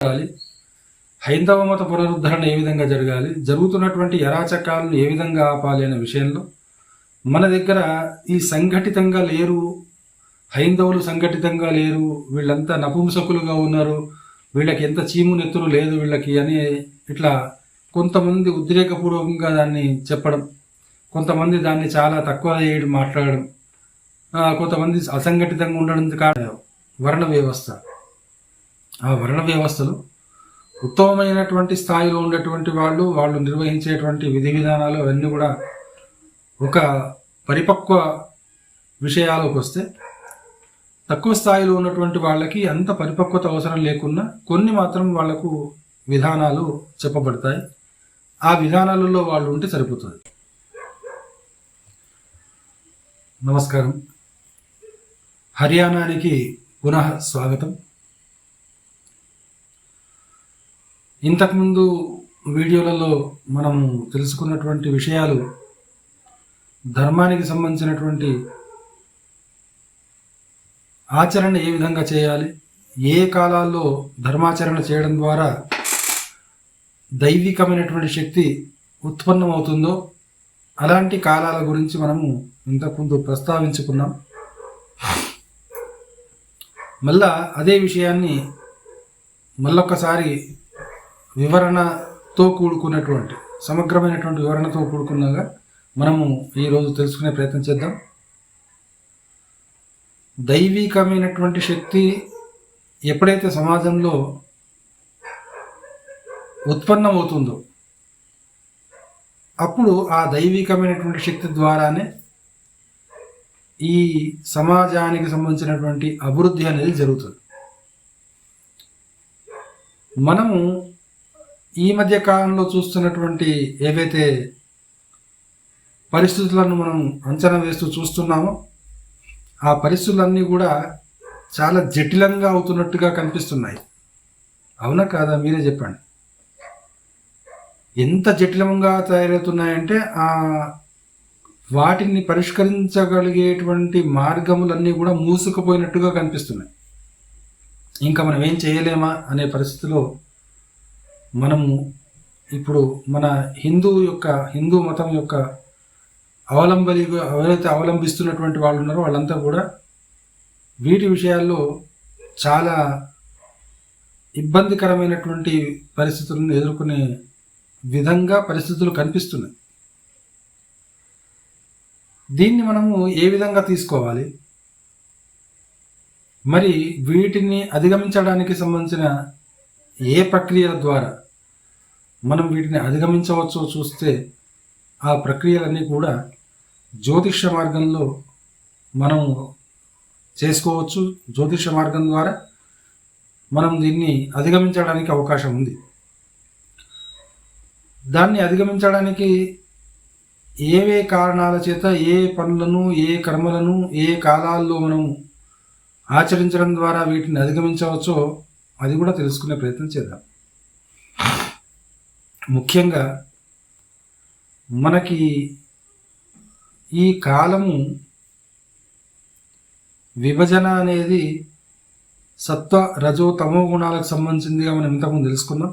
జరగాలి. హైందవ మత పునరుద్ధరణ ఏ విధంగా జరగాలి? జరుగుతున్నటువంటి అరాచకాలను ఏ విధంగా ఆపాలి అనే విషయంలో మన దగ్గర ఈ సంఘటితంగా లేరు హైందవులు సంఘటితంగా లేరు వీళ్ళంతా నపుంసకులుగా ఉన్నారు వీళ్ళకి ఎంత చీము నెత్తురు లేదు వీళ్ళకి అని ఇట్లా కొంతమంది ఉద్రేకపూర్వకంగా దాన్ని చెప్పడం కొంతమంది దాన్ని చాలా తక్కువ చేయడం మాట్లాడడం కొంతమంది అసంఘటితంగా ఉండడం కారణం వర్ణ వ్యవస్థ. ఆ వర్ణ వ్యవస్థలు ఉత్తమమైనటువంటి స్థాయిలో ఉండేటువంటి వాళ్ళు వాళ్ళు నిర్వహించేటువంటి విధి విధానాలు అవన్నీ కూడా ఒక పరిపక్వ విషయాలకు వస్తే తక్కువ స్థాయిలో ఉన్నటువంటి వాళ్ళకి అంత పరిపక్వత అవసరం లేకున్నా కొన్ని మాత్రం వాళ్ళకు విధానాలు చెప్పబడతాయి. ఆ విధానాలలో వాళ్ళు ఉంటే సరిపోతుంది. నమస్కారం. హర్యానానికి పునః స్వాగతం. ఇంతకుముందు వీడియోలలో మనము తెలుసుకున్నటువంటి విషయాలు ధర్మానికి సంబంధించినటువంటి ఆచరణ ఏ విధంగా చేయాలి? ఏ కాలాల్లో ధర్మాచరణ చేయడం ద్వారా దైవికమైనటువంటి శక్తి ఉత్పన్నమవుతుందో అలాంటి కాలాల గురించి మనము ఇంతకుముందు ప్రస్తావించుకున్నాం. మళ్ళా అదే విషయాన్ని మళ్ళొక్కసారి వివరణతో కూడుకున్నటువంటి సమగ్రమైనటువంటి వివరణతో కూడుకున్నగా మనము ఈరోజు తెలుసుకునే ప్రయత్నం చేద్దాం. దైవికమైనటువంటి శక్తి ఎప్పుడైతే సమాజంలో ఉత్పన్నమవుతుందో అప్పుడు ఆ దైవికమైనటువంటి శక్తి ద్వారానే ఈ సమాజానికి సంబంధించినటువంటి అభివృద్ధి అనేది జరుగుతుంది. మనము ఈ మధ్య కాలంలో చూస్తున్నటువంటి ఏవైతే పరిస్థితులను మనం అంచనా వేస్తూ చూస్తున్నామో ఆ పరిస్థితులన్నీ కూడా చాలా జటిలంగా అవుతున్నట్టుగా కనిపిస్తున్నాయి. అవునా కాదా? మీరే చెప్పండి. ఎంత జటిలంగా తయారవుతున్నాయంటే ఆ వాటిని పరిష్కరించగలిగేటువంటి మార్గములన్నీ కూడా మూసుకుపోయినట్టుగా కనిపిస్తున్నాయి. ఇంకా మనం ఏం చేయలేమా అనే పరిస్థితిలో మనము ఇప్పుడు మన హిందూ యొక్క హిందూ మతం యొక్క అవలంబలి ఎవరైతే అవలంబిస్తున్నటువంటి వాళ్ళు ఉన్నారో వాళ్ళంతా కూడా వీటి విషయాల్లో చాలా ఇబ్బందికరమైనటువంటి పరిస్థితులను ఎదుర్కొనే విధంగా పరిస్థితులు కనిపిస్తున్నాయి. దీన్ని మనము ఏ విధంగా తీసుకోవాలి? మరి వీటిని అధిగమించడానికి సంబంధించిన ఏ ప్రక్రియల ద్వారా మనం వీటిని అధిగమించవచ్చో చూస్తే ఆ ప్రక్రియలన్నీ కూడా జ్యోతిష మార్గంలో మనం చేసుకోవచ్చు. జ్యోతిష మార్గం ద్వారా మనం దీన్ని అధిగమించడానికి అవకాశం ఉంది. దాన్ని అధిగమించడానికి ఏవే కారణాల చేత ఏ పనులను ఏ కర్మలను ఏ కాలాల్లో మనం ఆచరించడం ద్వారా వీటిని అధిగమించవచ్చో అది కూడా తెలుసుకునే ప్రయత్నం చేద్దాం. ముఖ్యంగా మనకి ఈ కాలము విభజన అనేది సత్వ రజో తమో గుణాలకు సంబంధించిందిగా మనం ఇంతకుముందు తెలుసుకున్నాం.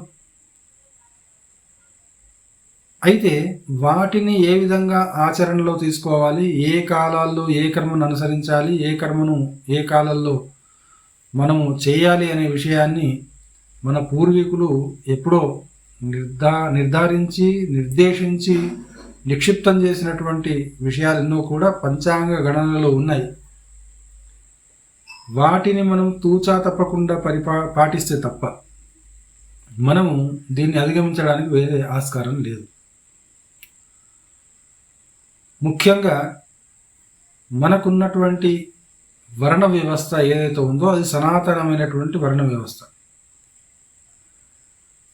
అయితే వాటిని ఏ విధంగా ఆచరణలో తీసుకోవాలి ఏ కాలాల్లో ఏ కర్మను అనుసరించాలి ఏ కర్మను ఏ కాలాల్లో మనము చేయాలి అనే విషయాన్ని మన పూర్వీకులు ఎప్పుడో నిర్ధా నిర్ధారించి నిర్దేశించి నిక్షిప్తం చేసినటువంటి విషయాలు ఎన్నో కూడా పంచాంగ గణనలో ఉన్నాయి. వాటిని మనం తూచా తప్పకుండా పరిపా పాటిస్తే తప్ప మనము దీన్ని అధిగమించడానికి వేరే ఆస్కారం లేదు. ముఖ్యంగా మనకున్నటువంటి వర్ణ వ్యవస్థ ఏదైతే ఉందో అది సనాతనమైనటువంటి వర్ణ వ్యవస్థ.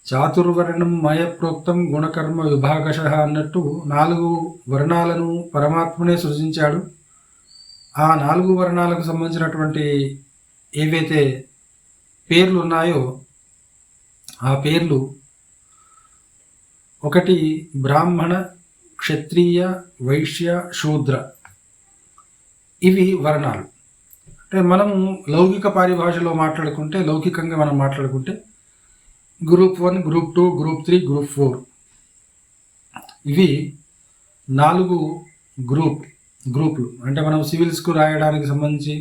చాతుర్వర్ణం మయప్రోక్తం గుణకర్మ విభాగశ అన్నట్టు నాలుగు వర్ణాలను పరమాత్మనే సృజించాడు. ఆ నాలుగు వర్ణాలకు సంబంధించినటువంటి ఏవైతే పేర్లు ఉన్నాయో ఆ పేర్లు ఒకటి బ్రాహ్మణ క్షత్రియ వైశ్య శూద్ర. ఇవి వర్ణాలు. అంటే మనం లౌకిక పరిభాషలో మాట్లాడుకుంటే లౌకికంగా మనం మాట్లాడుకుంటే group one group two group three group four ఇవి నాలుగు గ్రూప్ గ్రూపులు అంటే మనం సివిల్స్కు రాయడానికి సంబంధించి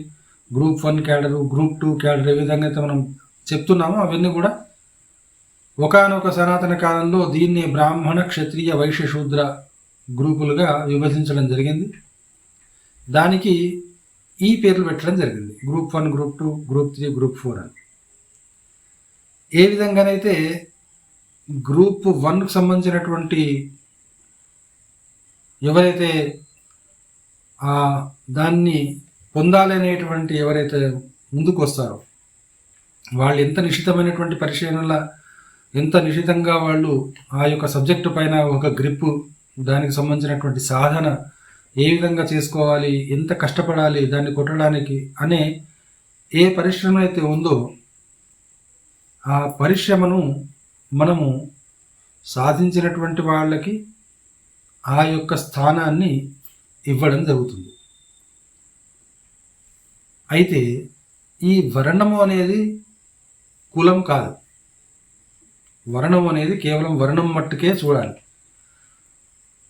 group one cadre group two cadre ఏ విధంగా అయితే మనం చెప్తున్నామో అవన్నీ కూడా ఒకనొక సనాతన కాలంలో దీన్ని బ్రాహ్మణ క్షత్రియ వైశ్య శూద్ర గ్రూపులుగా విభజించడం జరిగింది. దానికి ఈ పేర్లు పెట్టడం జరిగింది. Group one group two group three group four అని. ఏ విధంగానైతే గ్రూప్ వన్కు సంబంధించినటువంటి ఎవరైతే ఆ దాన్ని పొందాలి అనేటువంటి ఎవరైతే ముందుకు వస్తారో వాళ్ళు ఎంత నిశ్చితమైనటువంటి పరిశీలనల ఎంత నిశ్చితంగా వాళ్ళు ఆ యొక్క సబ్జెక్టు పైన ఒక గ్రిప్ దానికి సంబంధించినటువంటి సాధన ఏ విధంగా చేసుకోవాలి ఎంత కష్టపడాలి దాన్ని కొట్టడానికి అనే ఏ పరిశ్రమ అయితే ఉందో ఆ పరిశ్రమను మనము సాధించినటువంటి వాళ్ళకి ఆ యొక్క స్థానాన్ని ఇవ్వడం జరుగుతుంది. అయితే ఈ వర్ణము అనేది కులం కాదు. వర్ణం అనేది కేవలం వర్ణం మట్టుకే చూడాలి.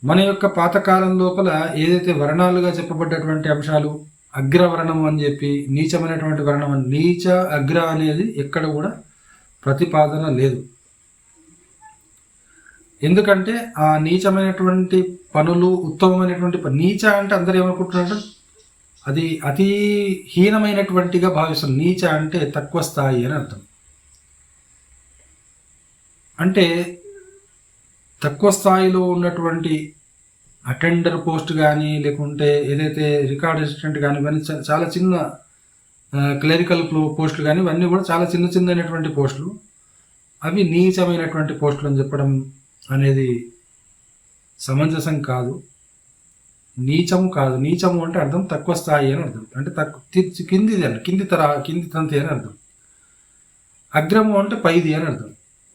మన యొక్క పాతకాలం లోపల ఏదైతే వర్ణాలుగా చెప్పబడ్డటువంటి అంశాలు అగ్రవర్ణం అని చెప్పి నీచమైనటువంటి వర్ణం అని నీచ అగ్ర అనేది ఎక్కడ కూడా ప్రతిపాదన లేదు. ఎందుకంటే ఆ నీచమైనటువంటి పనులు ఉత్తమమైనటువంటి నీచ అంటే అందరు ఏమనుకుంటున్నారు? అది అతి హీనమైనటువంటిగా భావిస్తారు నీచ అంటే తక్కువ స్థాయి అని అర్థం. అంటే తక్కువ స్థాయిలో ఉన్నటువంటి అటెండర్ పోస్ట్ కానీ లేకుంటే ఏదైతే రికార్డ్ అసిస్టెంట్ కానీ ఇవన్నీ చాలా చిన్న క్లరికల్ పోస్టులు కానీ ఇవన్నీ కూడా చాలా చిన్న చిన్నైనటువంటి పోస్టులు. అవి నీచమైనటువంటి పోస్టులు అని చెప్పడం అనేది సమంజసం కాదు. నీచము కాదు. నీచము అంటే అర్థం తక్కువ స్థాయి అని అర్థం. అంటే తక్కువ కిందిది అని కింది తర కింది తంతి అని అర్థం. అగ్రము అంటే పైది అని అర్థం.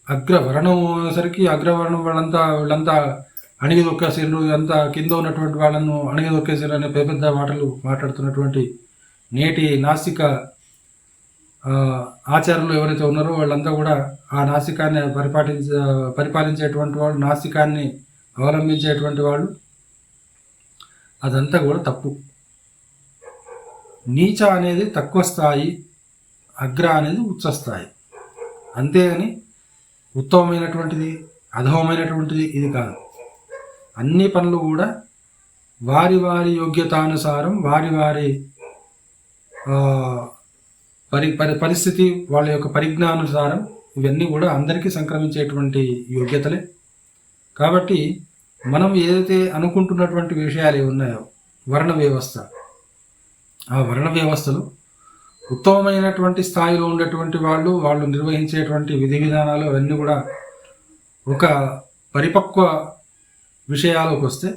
అగ్రవర్ణం సరికి అగ్రవర్ణం వాళ్ళంతా వీళ్ళంతా అణగిదొక్కేసారు అంతా కింద ఉన్నటువంటి వాళ్ళను అణగిదొక్కేసారు అనే పెద్ద పెద్ద మాటలు మాట్లాడుతున్నటువంటి నేటి నాస్తిక ఆచారాలు ఆచార్యులు ఎవరైతే ఉన్నారో వాళ్ళంతా కూడా ఆ నాస్తికాన్ని పరిపాటించ పరిపాలించేటువంటి వాళ్ళు నాస్తికాన్ని అవలంబించేటువంటి వాళ్ళు. అదంతా కూడా తప్పు. నీచ అనేది తక్కువ స్థాయి అగ్ర అనేది ఉచ్చ స్థాయి. అంతేగాని ఉత్తమమైనటువంటిది అధమమైనటువంటిది ఇది కాదు. అన్ని పనులు కూడా వారి వారి యోగ్యతానుసారం వారి వారి పరి పరి పరిస్థితి వాళ్ళ యొక్క పరిజ్ఞానుసారం ఇవన్నీ కూడా అందరికీ సంక్రమించేటువంటి యోగ్యతలే. కాబట్టి మనం ఏదైతే అనుకుంటున్నటువంటి విషయాలు ఉన్నాయో వర్ణ వ్యవస్థ ఆ వర్ణ వ్యవస్థలో ఉత్తమమైనటువంటి స్థాయిలో ఉండేటువంటి వాళ్ళు వాళ్ళు నిర్వహించేటువంటి విధి విధానాలు అవన్నీ కూడా ఒక పరిపక్వ విషయాలకు వస్తే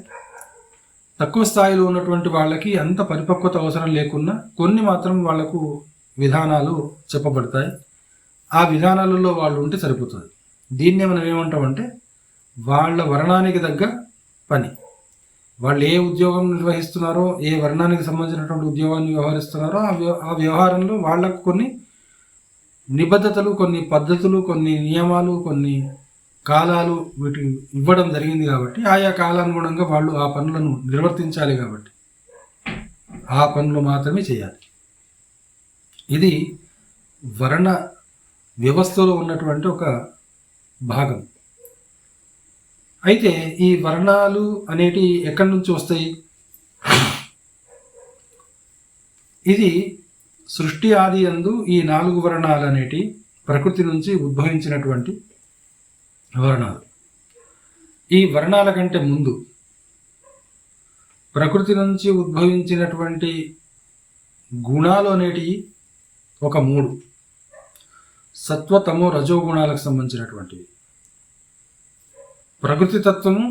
తక్కువ స్థాయిలో ఉన్నటువంటి వాళ్ళకి అంత పరిపక్వత అవసరం లేకున్నా కొన్ని మాత్రం వాళ్ళకు విధానాలు చెప్పబడతాయి. ఆ విధానాలలో వాళ్ళు ఉంటే సరిపోతుంది. దీన్నే మనం ఏమంటామంటే వాళ్ళ వర్ణానికి తగ్గ పని. వాళ్ళు ఏ ఉద్యోగం నిర్వహిస్తున్నారో ఏ వర్ణానికి సంబంధించినటువంటి ఉద్యోగాన్ని వ్యవహరిస్తున్నారో ఆ వ్య- ఆ వ్యవహారంలో వాళ్ళకు కొన్ని నిబద్ధతలు కొన్ని పద్ధతులు కొన్ని నియమాలు కొన్ని కాలాలు వీటి ఇవ్వడం జరిగింది కాబట్టి ఆయా కాలానుగుణంగా వాళ్ళు ఆ పనులను నిర్వర్తించాలి కాబట్టి ఆ పనులు మాత్రమే చేయాలి. ఇది వర్ణ వ్యవస్థలో ఉన్నటువంటి ఒక భాగం. అయితే ఈ వర్ణాలు అనేటి ఎక్కడి నుంచి వస్తాయి? ఇది సృష్టి ఆది అందు ఈ నాలుగు వర్ణాలు అనేటి ప్రకృతి నుంచి ఉద్భవించినటువంటి వర్ణాలు. ఈ వర్ణాల కంటే ముందు ప్రకృతి నుంచి ఉద్భవించినటువంటి గుణాలు అనేటివి ఒక మూడు. సత్వతమో రజో గుణాలకు సంబంధించినటువంటివి. ప్రకృతి తత్వము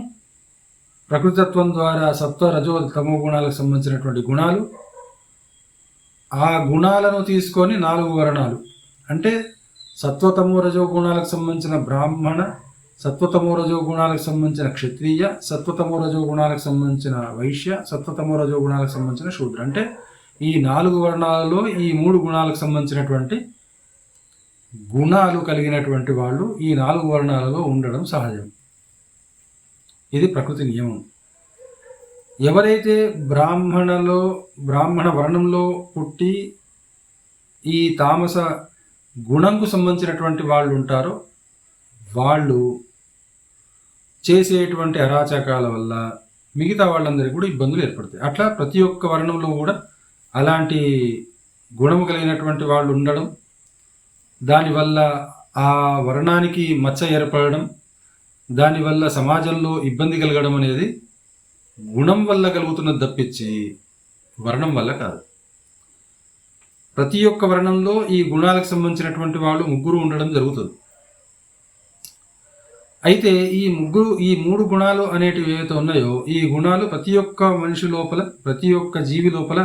ప్రకృతి తత్వం ద్వారా సత్వ రజో తమో గుణాలకు సంబంధించినటువంటి గుణాలు. ఆ గుణాలను తీసుకొని నాలుగు వర్ణాలు. అంటే సత్వతమో రజో గుణాలకు సంబంధించిన బ్రాహ్మణ సత్వతమో రజో గుణాలకు సంబంధించిన క్షత్రియ సత్వతమో రజో గుణాలకు సంబంధించిన వైశ్య సత్వతమో రజో గుణాలకు సంబంధించిన శూద్ర. అంటే ఈ నాలుగు వర్ణాలలో ఈ మూడు గుణాలకు సంబంధించినటువంటి గుణాలు కలిగినటువంటి వాళ్ళు ఈ నాలుగు వర్ణాలలో ఉండడం సహజం. ఇది ప్రకృతి నియమం. ఎవరైతే బ్రాహ్మణలో బ్రాహ్మణ వర్ణంలో పుట్టి ఈ తామస గుణంకు సంబంధించినటువంటి వాళ్ళు ఉంటారో వాళ్ళు చేసేటువంటి అరాచకాల వల్ల మిగతా వాళ్ళందరికీ కూడా ఇబ్బందులు ఏర్పడతాయి. అట్లా ప్రతి ఒక్క వర్ణంలో కూడా అలాంటి గుణము కలిగినటువంటి వాళ్ళు ఉండడం దానివల్ల ఆ వర్ణానికి మచ్చ ఏర్పడడం దానివల్ల సమాజంలో ఇబ్బంది కలగడం అనేది గుణం వల్ల కలుగుతున్నది తప్పించి వర్ణం వల్ల కాదు. ప్రతి ఒక్క వర్ణంలో ఈ గుణాలకు సంబంధించినటువంటి వాళ్ళు ముగ్గురు ఉండడం జరుగుతుంది. అయితే ఈ ముగ్గురు ఈ మూడు గుణాలు అనేటివి ఏవైతే ఉన్నాయో ఈ గుణాలు ప్రతి ఒక్క మనిషి లోపల ప్రతి ఒక్క జీవి లోపల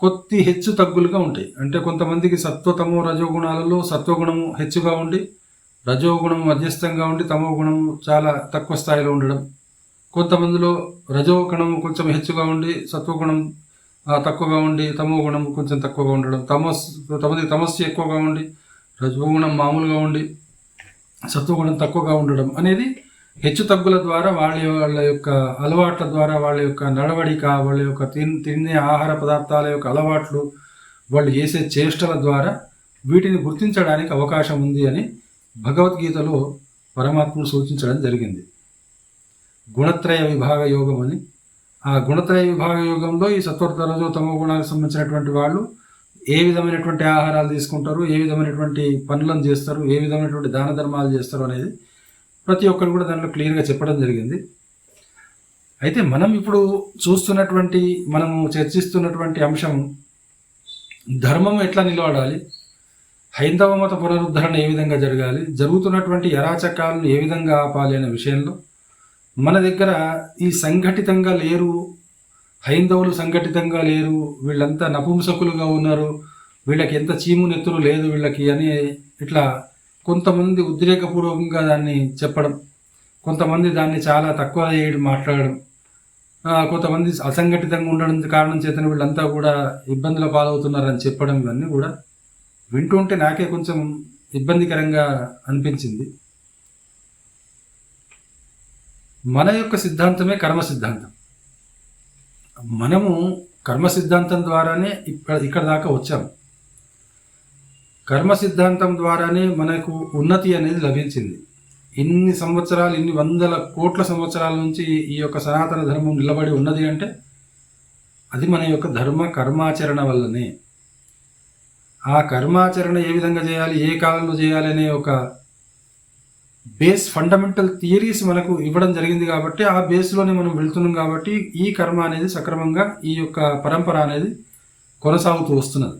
కొద్ది హెచ్చు తగ్గులుగా ఉంటాయి. అంటే కొంతమందికి సత్వతమో రజోగుణాలలో సత్వగుణము హెచ్చుగా ఉండి రజోగుణం మధ్యస్థంగా ఉండి తమో గుణం చాలా తక్కువ స్థాయిలో ఉండడం. కొంతమందిలో రజోగుణం కొంచెం హెచ్చుగా ఉండి సత్వగుణం తక్కువగా ఉండి తమో గుణం కొంచెం తక్కువగా ఉండడం. తమస్ తమది తమస్సు ఎక్కువగా ఉండి రజోగుణం మామూలుగా ఉండి సత్వగుణం తక్కువగా ఉండడం అనేది హెచ్చు తగ్గుల ద్వారా వాళ్ళ వాళ్ళ యొక్క అలవాట్ల ద్వారా వాళ్ళ యొక్క నడవడిక వాళ్ళ యొక్క తిన్ తినే ఆహార పదార్థాల యొక్క అలవాట్లు వాళ్ళు చేసే చేష్టల ద్వారా వీటిని గుర్తించడానికి అవకాశం ఉంది అని భగవద్గీతలో పరమాత్మను సూచించడం జరిగింది. గుణత్రయ విభాగ యోగం అని. ఆ గుణత్రయ విభాగ యోగంలో ఈ సత్వరతరజు తమో గుణాలకు సంబంధించినటువంటి వాళ్ళు ఏ విధమైనటువంటి ఆహారాలు తీసుకుంటారు ఏ విధమైనటువంటి పనులను చేస్తారు ఏ విధమైనటువంటి దాన ధర్మాలు చేస్తారు అనేది ప్రతి ఒక్కరు కూడా దాంట్లో క్లియర్గా చెప్పడం జరిగింది. అయితే మనం ఇప్పుడు చూస్తున్నటువంటి మనము చర్చిస్తున్నటువంటి అంశం ధర్మం ఎట్లా నిలబడాలి? హైందవ మత పునరుద్ధరణ ఏ విధంగా జరగాలి? జరుగుతున్నటువంటి అరాచకాలను ఏ విధంగా ఆపాలి అనే విషయంలో మన దగ్గర ఈ సంఘటితంగా లేరు హైందవులు సంఘటితంగా లేరు వీళ్ళంతా నపుంసకులుగా ఉన్నారు వీళ్ళకి ఎంత చీము నెత్తురు లేదు వీళ్ళకి అని ఇట్లా కొంతమంది ఉద్రేకపూర్వకంగా దాన్ని చెప్పడం కొంతమంది దాన్ని చాలా తక్కువ చేయడం మాట్లాడడం కొంతమంది అసంఘటితంగా ఉండడం కారణం చేతన వీళ్ళంతా కూడా ఇబ్బందుల పాలవుతున్నారని చెప్పడం ఇవన్నీ కూడా వింటుంటే నాకే కొంచెం ఇబ్బందికరంగా అనిపించింది. మన యొక్క సిద్ధాంతమే కర్మ సిద్ధాంతం. మనము కర్మ సిద్ధాంతం ద్వారానే ఇక్కడ ఇక్కడ దాకా వచ్చాము కర్మ సిద్ధాంతం ద్వారానే మనకు ఉన్నతి అనేది లభించింది. ఇన్ని సంవత్సరాలు ఇన్ని వందల కోట్ల సంవత్సరాల నుంచి ఈ యొక్క సనాతన ధర్మం నిలబడి ఉన్నది అంటే అది మన యొక్క ధర్మ కర్మాచరణ వల్లనే. ఆ కర్మాచరణ ఏ విధంగా చేయాలి ఏ కాలంలో చేయాలి అనే ఒక బేస్ ఫండమెంటల్ థియరీస్ మనకు ఇవ్వడం జరిగింది కాబట్టి ఆ బేస్లోనే మనం వెళ్తున్నాం కాబట్టి ఈ కర్మ అనేది సక్రమంగా ఈ యొక్క పరంపర అనేది కొనసాగుతూ వస్తున్నది.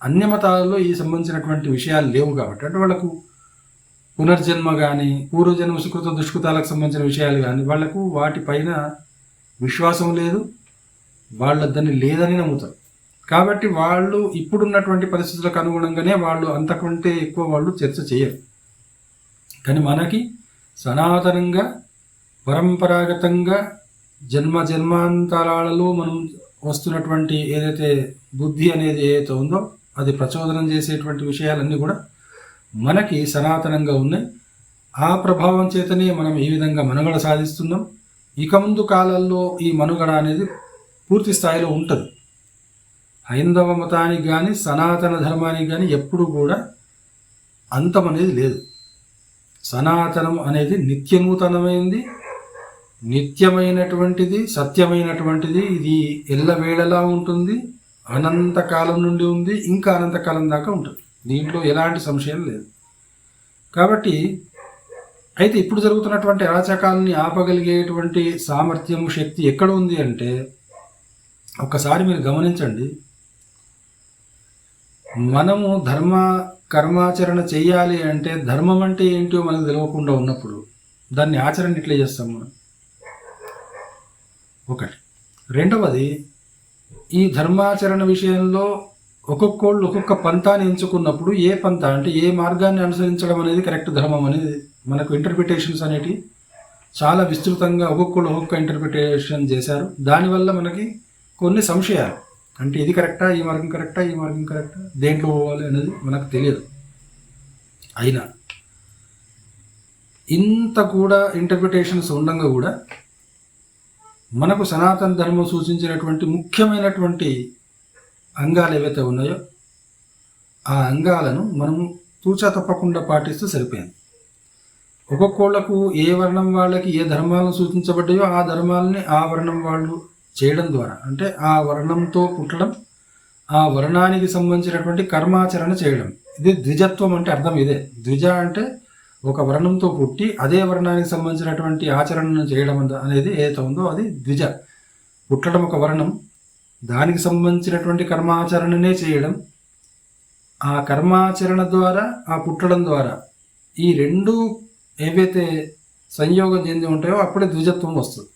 అన్య మతాలలో ఈ సంబంధించినటువంటి విషయాలు లేవు కాబట్టి అంటే వాళ్ళకు పునర్జన్మ కానీ పూర్వజన్మ సుకృత దుష్కృతాలకు సంబంధించిన విషయాలు కానీ వాళ్ళకు వాటిపైన విశ్వాసం లేదు వాళ్ళ దాన్ని లేదని నమ్ముతారు. కాబట్టి వాళ్ళు ఇప్పుడున్నటువంటి పరిస్థితులకు అనుగుణంగానే వాళ్ళు అంతకంటే ఎక్కువ వాళ్ళు చర్చ చేయరు. కానీ మనకి సనాతనంగా పరంపరాగతంగా జన్మ జన్మాంతరాలలో మనం వస్తున్నటువంటి ఏదైతే బుద్ధి అనేది ఏదైతే ఉందో అది ప్రచోదనం చేసేటువంటి విషయాలన్నీ కూడా మనకి సనాతనంగా ఉన్నాయి. ఆ ప్రభావం చేతనే మనం ఈ విధంగా మనుగడ సాధిస్తున్నాం ఇక ముందు కాలాల్లో ఈ మనుగడ అనేది పూర్తి స్థాయిలో ఉంటుంది. హైందవ మతానికి కానీ సనాతన ధర్మానికి కానీ ఎప్పుడు కూడా అంతం అనేది లేదు. సనాతనం అనేది నిత్యనూతనమైంది. నిత్యమైనటువంటిది సత్యమైనటువంటిది ఇది ఎల్లవేళలా ఉంటుంది. అనంతకాలం నుండి ఉంది ఇంకా అనంతకాలం దాకా ఉంటుంది. దీంట్లో ఎలాంటి సంశయం లేదు. కాబట్టి అయితే ఇప్పుడు జరుగుతున్నటువంటి అరాచకాలని ఆపగలిగేటువంటి సామర్థ్యం శక్తి ఎక్కడ ఉంది అంటే ఒక్కసారి మీరు గమనించండి. మనము ధర్మ కర్మాచరణ చేయాలి అంటే ధర్మం అంటే ఏంటో మనకు తెలియకుండా ఉన్నప్పుడు దాన్ని ఆచరణ ఎట్లా చేస్తాం మనం? ఒకటి. రెండవది ఈ ధర్మాచరణ విషయంలో ఒక్కొక్కళ్ళు ఒక్కొక్క పంతాన్ని ఎంచుకున్నప్పుడు ఏ పంత అంటే ఏ మార్గాన్ని అనుసరించడం అనేది కరెక్ట్ ధర్మం అనేది మనకు ఇంటర్ప్రిటేషన్స్ అనేటివి చాలా విస్తృతంగా ఒక్కొక్కళ్ళు ఒక్కొక్క ఇంటర్ప్రిటేషన్ చేశారు. దానివల్ల మనకి కొన్ని సంశయాలు. అంటే ఇది కరెక్టా ఈ మార్గం కరెక్టా ఈ మార్గం కరెక్టా? దేంట్లో పోవాలి అనేది మనకు తెలియదు. అయినా ఇంత కూడా ఇంటర్ప్రిటేషన్స్ ఉండగా కూడా మనకు సనాతన ధర్మం సూచించినటువంటి ముఖ్యమైనటువంటి అంగాలు ఏవైతే ఉన్నాయో ఆ అంగాలను మనము తూచా తప్పకుండా పాటిస్తూ సరిపోయింది. ఒక్కొక్కళ్ళకు ఏ వర్ణం వాళ్ళకి ఏ ధర్మాలను సూచించబడ్డాయో ఆ ధర్మాలని ఆ వర్ణం వాళ్ళు చేయడం ద్వారా. అంటే ఆ వర్ణంతో పుట్టడం ఆ వర్ణానికి సంబంధించినటువంటి కర్మాచరణ చేయడం. ఇది ద్విజత్వం అంటే అర్థం ఇదే. ద్విజ అంటే ఒక వర్ణంతో పుట్టి అదే వర్ణానికి సంబంధించినటువంటి ఆచరణను చేయడం అనేది ఏదైతే ఉందో అది ద్విజ. పుట్టడం ఒక వర్ణం. దానికి సంబంధించినటువంటి కర్మాచరణనే చేయడం. ఆ కర్మాచరణ ద్వారా ఆ పుట్టడం ద్వారా ఈ రెండు ఏవైతే సంయోగం చెంది ఉంటాయో అప్పుడే ద్విజత్వం వస్తుంది.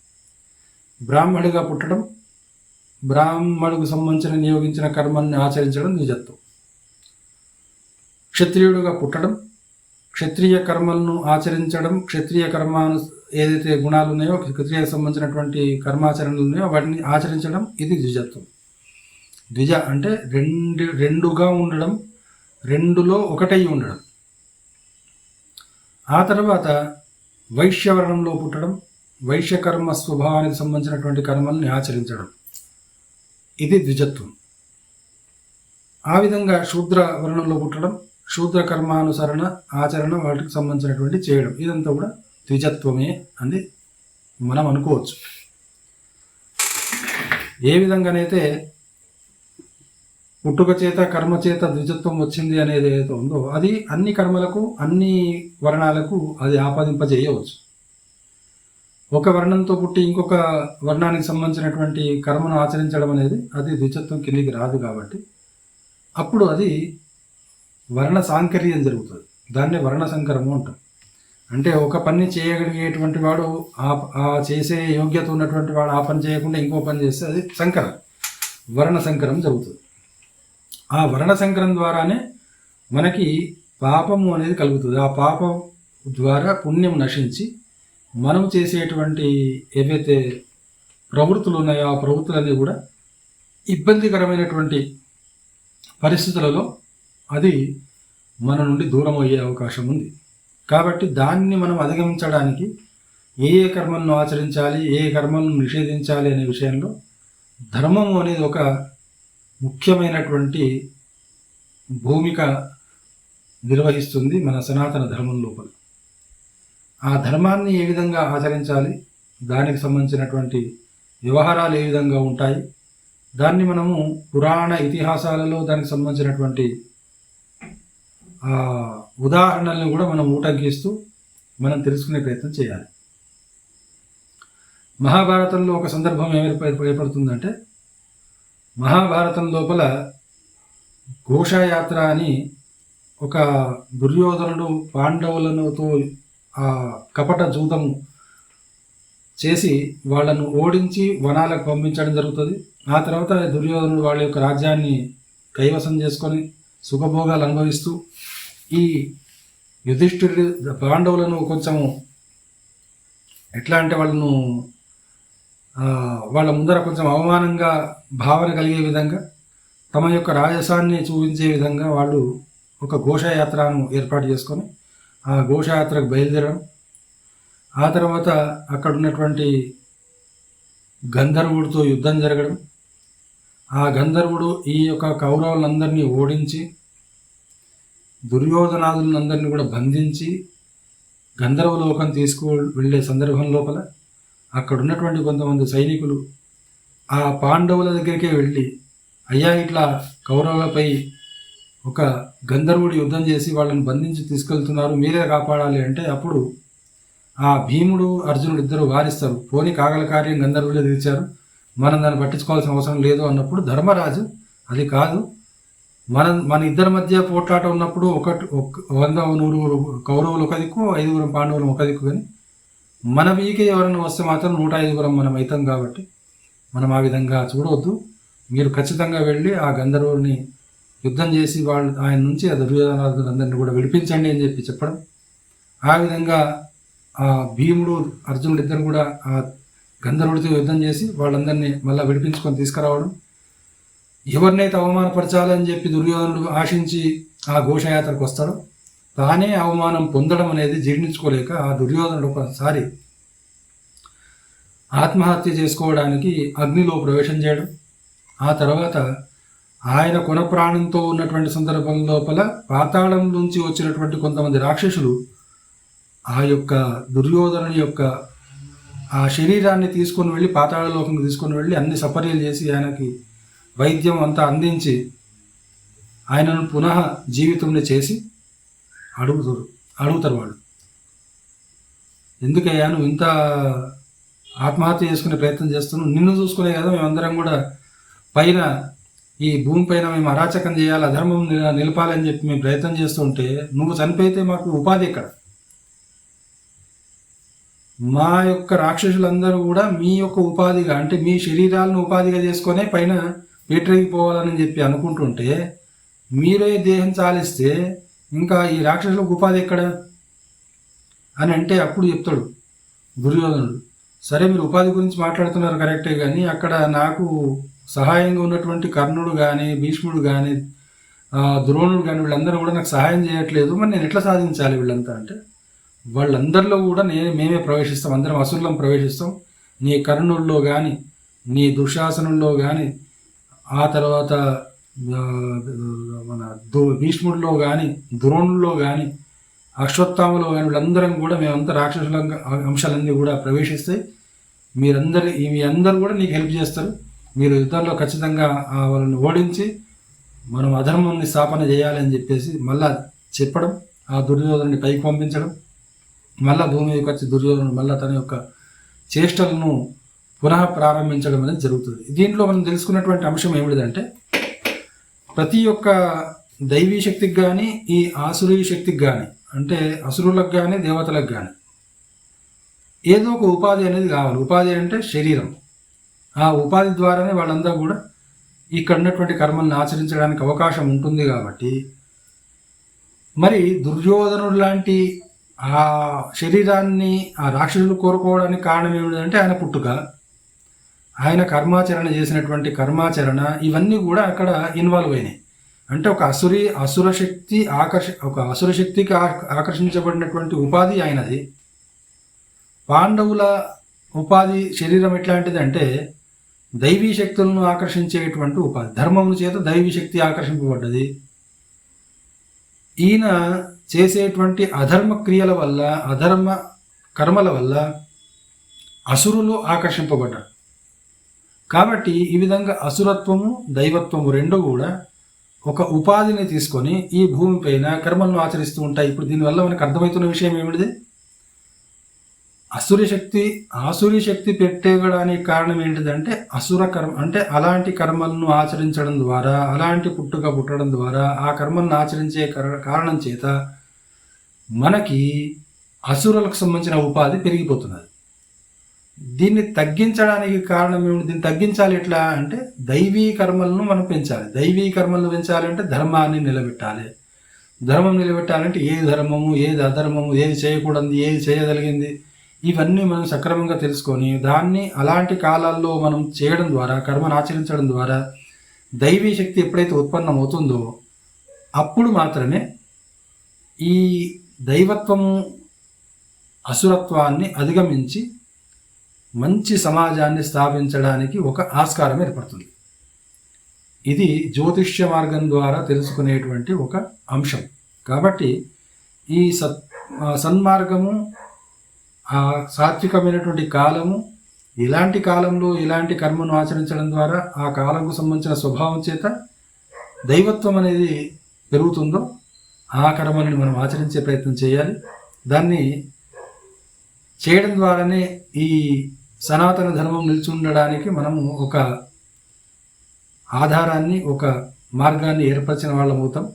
బ్రాహ్మడిగా పుట్టడం బ్రాహ్మణుకు సంబంధించిన నియోగించిన కర్మల్ని ఆచరించడం ద్విజత్వం క్షత్రియుడుగా పుట్టడం క్షత్రియ కర్మలను ఆచరించడం క్షత్రియ కర్మాను ఏదైతే గుణాలు ఉన్నాయో క్షత్రియ సంబంధించినటువంటి కర్మాచరణలు ఉన్నాయో వాటిని ఆచరించడం ఇది ద్విజత్వం. ద్విజ అంటే రెండు రెండుగా ఉండడం రెండులో ఒకటై ఉండడం. ఆ తర్వాత వైశ్యవర్ణంలో పుట్టడం వైశ్యకర్మ స్వభావానికి సంబంధించినటువంటి కర్మల్ని ఆచరించడం. ఇది ద్విజత్వం. ఆ విధంగా శూద్ర వర్ణంలో పుట్టడం శూద్ర కర్మానుసరణ ఆచరణ వాటికి సంబంధించినటువంటి చేయడం. ఇదంతా కూడా ద్విజత్వమే అని మనం అనుకోవచ్చు. ఏ విధంగానైతే పుట్టుక చేత కర్మ చేత ద్విజత్వం వచ్చింది అనేది ఏదైతే ఉందో అది అన్ని కర్మలకు అన్ని వర్ణాలకు అది ఆపాదింపజేయవచ్చు. ఒక వర్ణంతో పుట్టి ఇంకొక వర్ణానికి సంబంధించినటువంటి కర్మను ఆచరించడం అనేది అది ద్విచత్వం కిందికి రాదు కాబట్టి అప్పుడు అది వర్ణ సాంకర్యం జరుగుతుంది. దాన్నే వర్ణ సంకరము అంటాం. అంటే ఒక పని చేయగలిగేటువంటి వాడు ఆ ఆ చేసే యోగ్యత ఉన్నటువంటి వాడు ఆ పని చేయకుండా ఇంకో పని చేస్తే అది సంకరం. వర్ణ సంకరం జరుగుతుంది. ఆ వర్ణ సంకరం ద్వారానే మనకి పాపము అనేది కలుగుతుంది. ఆ పాపం ద్వారా పుణ్యం నశించి మనం చేసేటువంటి ఏవైతే ప్రవృత్తులు ఉన్నాయో ఆ ప్రవృత్తులన్నీ కూడా ఇబ్బందికరమైనటువంటి పరిస్థితులలో అది మన నుండి దూరం అయ్యే అవకాశం ఉంది. కాబట్టి దాన్ని మనం అధిగమించడానికి ఏ ఏ కర్మలను ఆచరించాలి ఏ కర్మలను నిషేధించాలి అనే విషయంలో ధర్మము అనేది ఒక ముఖ్యమైనటువంటి భూమిక నిర్వహిస్తుంది మన సనాతన ధర్మం లోపల. ఆ ధర్మాన్ని ఏ విధంగా ఆచరించాలి? దానికి సంబంధించినటువంటి వ్యవహారాలు ఏ విధంగా ఉంటాయి? దాన్ని మనము పురాణ ఇతిహాసాలలో దానికి సంబంధించినటువంటి ఉదాహరణల్ని కూడా మనం ఊటంకిస్తూ మనం తెలుసుకునే ప్రయత్నం చేయాలి. మహాభారతంలో ఒక సందర్భం ఏర్పడుతుందంటే మహాభారతం లోపల ఘోషయాత్ర అని ఒక దుర్యోధనుడు పాండవులనుతో ఆ కపట జూదము చేసి వాళ్ళను ఓడించి వనాలకు పంపించడం జరుగుతుంది. ఆ తర్వాత దుర్యోధనుడు వాళ్ళ యొక్క రాజ్యాన్ని కైవసం చేసుకొని సుఖభోగాలు అనుభవిస్తూ ఈ యుధిష్ఠిరుడు పాండవులను కొంచెము ఎట్లా అంటే వాళ్ళను వాళ్ళ ముందర కొంచెం అవమానంగా భావన కలిగే విధంగా తమ యొక్క రాజసాన్ని చూపించే విధంగా వాళ్ళు ఒక ఘోషయాత్రను ఏర్పాటు చేసుకొని ఆ ఘోషయాత్రకు బయలుదేరాం. ఆ తర్వాత అక్కడ ఉన్నటువంటి గంధర్వుడితో యుద్ధం జరగడం. ఆ గంధర్వుడు ఈ యొక్క కౌరవులందరినీ ఓడించి దుర్యోధనాదులందరినీ కూడా బంధించి గంధర్వలోకం తీసుకు వెళ్ళే సందర్భం లోపల అక్కడ ఉన్నటువంటి కొంతమంది సైనికులు ఆ పాండవుల దగ్గరికే వెళ్ళి అయ్యా ఇట్లా కౌరవులపై ఒక గంధర్వుడు యుద్ధం చేసి వాళ్ళని బంధించి తీసుకెళ్తున్నారు మీరే కాపాడాలి అంటే అప్పుడు ఆ భీముడు అర్జునుడు ఇద్దరు వారిస్తారు. పోని కాగల కార్యం గంధర్వులే తీర్చారు. మనం దాన్ని పట్టించుకోవాల్సిన అవసరం లేదు అన్నప్పుడు ధర్మరాజు అది కాదు. మనం మన ఇద్దరి మధ్య పోట్లాట ఉన్నప్పుడు ఒకటి ఒక వంద నూరుగురు కౌరవులు ఒక దిక్కు ఐదుగురం పాండవులు ఒక దిక్కు కానీ మన వీకే ఎవరైనా వస్తే మాత్రం నూట ఐదుగురం మనం అవుతాం కాబట్టి మనం ఆ విధంగా చూడవద్దు మీరు ఖచ్చితంగా వెళ్ళి ఆ గంధర్వుని యుద్ధం చేసి వాళ్ళు ఆయన నుంచి ఆ దుర్యోధనాథులందరినీ కూడా విడిపించండి అని చెప్పి చెప్పడం. ఆ విధంగా ఆ భీముడు అర్జునుడు ఇద్దరు కూడా ఆ గంధర్వుడితో యుద్ధం చేసి వాళ్ళందరినీ మళ్ళీ విడిపించుకొని తీసుకురావడం. ఎవరినైతే అవమానపరచాలని చెప్పి దుర్యోధనుడు ఆశించి ఆ ఘోషయాత్రకు వస్తాడో తానే అవమానం పొందడం అనేది జీర్ణించుకోలేక ఆ దుర్యోధనుడు ఒకసారి ఆత్మహత్య చేసుకోవడానికి అగ్నిలో ప్రవేశం చేయడం. ఆ తర్వాత ఆయన కొన ప్రాణంతో ఉన్నటువంటి సందర్భం లోపల పాతాళం నుంచి వచ్చినటువంటి కొంతమంది రాక్షసులు ఆ యొక్క దుర్యోధను యొక్క ఆ శరీరాన్ని తీసుకొని వెళ్ళి పాతాళలోకంకి తీసుకొని వెళ్ళి అన్ని సపర్యలు చేసి ఆయనకి వైద్యం అంతా అందించి ఆయనను పునః జీవితంలో చేసి అడుగుతారు అడుగుతారు వాళ్ళు. ఎందుకయ్యా నువ్వు ఇంత ఆత్మహత్య చేసుకునే ప్రయత్నం చేస్తున్నావు? నిన్ను చూసుకునే కదా మేమందరం కూడా పైన ఈ భూమిపైన మేము అరాచకం చేయాలి అధర్మం నిలపాలని చెప్పి మేము ప్రయత్నం చేస్తుంటే నువ్వు చనిపోయితే మాకు ఉపాధి ఎక్కడ? మా యొక్క రాక్షసులందరూ కూడా మీ యొక్క ఉపాధిగా అంటే మీ శరీరాలను ఉపాధిగా చేసుకొనే పైన పోవాలని చెప్పి అనుకుంటుంటే మీరే దేహం చాలిస్తే ఇంకా ఈ రాక్షసులకు ఉపాధి ఎక్కడ? అని అంటే అప్పుడు చెప్తాడు దుర్యోధనుడు. సరే మీరు ఉపాధి గురించి మాట్లాడుతున్నారు కరెక్టే కానీ అక్కడ నాకు సహాయంగా ఉన్నటువంటి కర్ణుడు కానీ భీష్ముడు కానీ ద్రోణుడు కానీ వీళ్ళందరూ కూడా నాకు సహాయం చేయట్లేదు. మరి నేను ఎట్లా సాధించాలి వీళ్ళంతా అంటే? వాళ్ళందరిలో కూడా నేను మేమే ప్రవేశిస్తాం. అందరం అసురులం ప్రవేశిస్తాం. నీ కర్ణుల్లో కానీ నీ దుశ్శాసనంలో కానీ ఆ తర్వాత మన దు భీష్ముడిలో కానీ ద్రోణుల్లో కానీ అశ్వత్థామలో కానీ వీళ్ళందరం కూడా మేమంతా రాక్షసుల అంశాలన్నీ కూడా ప్రవేశిస్తాయి. మీరందరి మీ అందరూ కూడా నీకు హెల్ప్ చేస్తారు. మీరు యుద్ధంలో ఖచ్చితంగా వాళ్ళని ఓడించి మనం అధర్మాన్ని స్థాపన చేయాలని చెప్పేసి మళ్ళా చెప్పడం ఆ దుర్యోధనుని పైకి పంపించడం మళ్ళా భూమి మీదకి వచ్చి దుర్యోధనుడు మళ్ళా తన యొక్క చేష్టలను పునః ప్రారంభించడం అనేది జరుగుతుంది. దీంట్లో మనం తెలుసుకున్నటువంటి అంశం ఏమిటిదంటే ప్రతి ఒక్క దైవీ శక్తికి కానీ ఈ ఆసురీ శక్తికి కానీ అంటే అసురులకు కానీ దేవతలకు కానీ ఏదో ఒక ఉపాధి అనేది కావాలి. ఉపాధి అంటే శరీరం. ఆ ఉపాధి ద్వారానే వాళ్ళందరూ కూడా ఇక్కడ ఉన్నటువంటి కర్మల్ని ఆచరించడానికి అవకాశం ఉంటుంది కాబట్టి. మరి దుర్యోధనుడు లాంటి ఆ శరీరాన్ని ఆ రాక్షసులు కోరుకోవడానికి కారణం ఏమిటంటే ఆయన పుట్టుక. ఆయన కర్మాచరణ చేసినటువంటి కర్మాచరణ ఇవన్నీ కూడా అక్కడ ఇన్వాల్వ్ అయినాయి. అంటే ఒక అసురి అసుర శక్తి ఆకర్ష ఒక అసుర శక్తికి ఆకర్షించబడినటువంటి ఉపాధి ఆయనది. పాండవుల ఉపాధి శరీరం ఎట్లాంటిది అంటే దైవీ శక్తులను ఆకర్షించేటువంటి ఉపాధి ధర్మము చేత దైవీ శక్తి ఆకర్షింపబడ్డది. ఈయన చేసేటువంటి అధర్మ క్రియల వల్ల అధర్మ కర్మల వల్ల అసురులు ఆకర్షింపబడ్డారు. కాబట్టి ఈ విధంగా అసురత్వము దైవత్వము రెండు కూడా ఒక ఉపాధిని తీసుకొని ఈ భూమిపైన కర్మలను ఆచరిస్తూ ఉంటాయి. ఇప్పుడు దీనివల్ల మనకు అర్థమవుతున్న విషయం ఏమిటిది? అసురి శక్తి ఆసురి శక్తి పెట్టేయడానికి కారణం ఏంటిదంటే అసుర కర్మ అంటే అలాంటి కర్మలను ఆచరించడం ద్వారా అలాంటి పుట్టుక పుట్టడం ద్వారా ఆ కర్మలను ఆచరించే కర- కారణం చేత మనకి అసురులకు సంబంధించిన ఉపాధి పెరిగిపోతున్నది. దీన్ని తగ్గించడానికి కారణం ఏమిటి? దీన్ని తగ్గించాలి ఎట్లా అంటే దైవీ కర్మలను మనం పెంచాలి. దైవీ కర్మలను పెంచాలంటే ధర్మాన్ని నిలబెట్టాలి. ధర్మం నిలబెట్టాలంటే ఏది ధర్మము ఏది అధర్మము ఏది చేయకూడదు ఏది చేయగలిగింది? ఇవన్నీ మనం సక్రమంగా తెలుసుకొని దాన్ని అలాంటి కాలాల్లో మనం చేయడం ద్వారా కర్మను ఆచరించడం ద్వారా దైవీ శక్తి ఎప్పుడైతే ఉత్పన్నం అవుతుందో అప్పుడు మాత్రమే ఈ దైవత్వము అసురత్వాన్ని అధిగమించి మంచి సమాజాన్ని స్థాపించడానికి ఒక ఆస్కారం ఏర్పడుతుంది. ఇది జ్యోతిష్య మార్గం ద్వారా తెలుసుకునేటువంటి ఒక అంశం. కాబట్టి ఈ సత్ సన్మార్గము ఆ సాత్వికమైనటువంటి కాలము ఇలాంటి కాలంలో ఇలాంటి కర్మను ఆచరించడం ద్వారా ఆ కాలంకు సంబంధించిన స్వభావం చేత దైవత్వం అనేది పెరుగుతుందో ఆ కర్మని మనం ఆచరించే ప్రయత్నం చేయాలి. దాన్ని చేయడం ద్వారానే ఈ సనాతన ధర్మం నిలిచి ఉండడానికి మనము ఒక ఆధారాన్ని ఒక మార్గాన్ని ఏర్పరిచిన వాళ్ళం అవుతాం.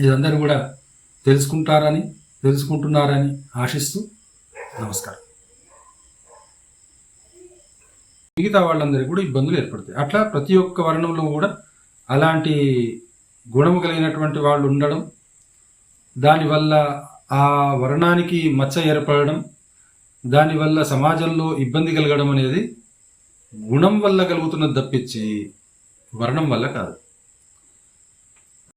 ఇదందరూ కూడా తెలుసుకుంటారని తెలుసుకుంటున్నారని ఆశిస్తూ నమస్కారం. మిగతా వాళ్ళందరికీ కూడా ఇబ్బందులు ఏర్పడతాయి. అట్లా ప్రతి ఒక్క వర్ణంలో కూడా అలాంటి గుణము కలిగినటువంటి వాళ్ళు ఉండడం దానివల్ల ఆ వర్ణానికి మచ్చ ఏర్పడడం దానివల్ల సమాజంలో ఇబ్బంది కలగడం అనేది గుణం వల్ల కలుగుతున్నది తప్పించి వర్ణం వల్ల కాదు.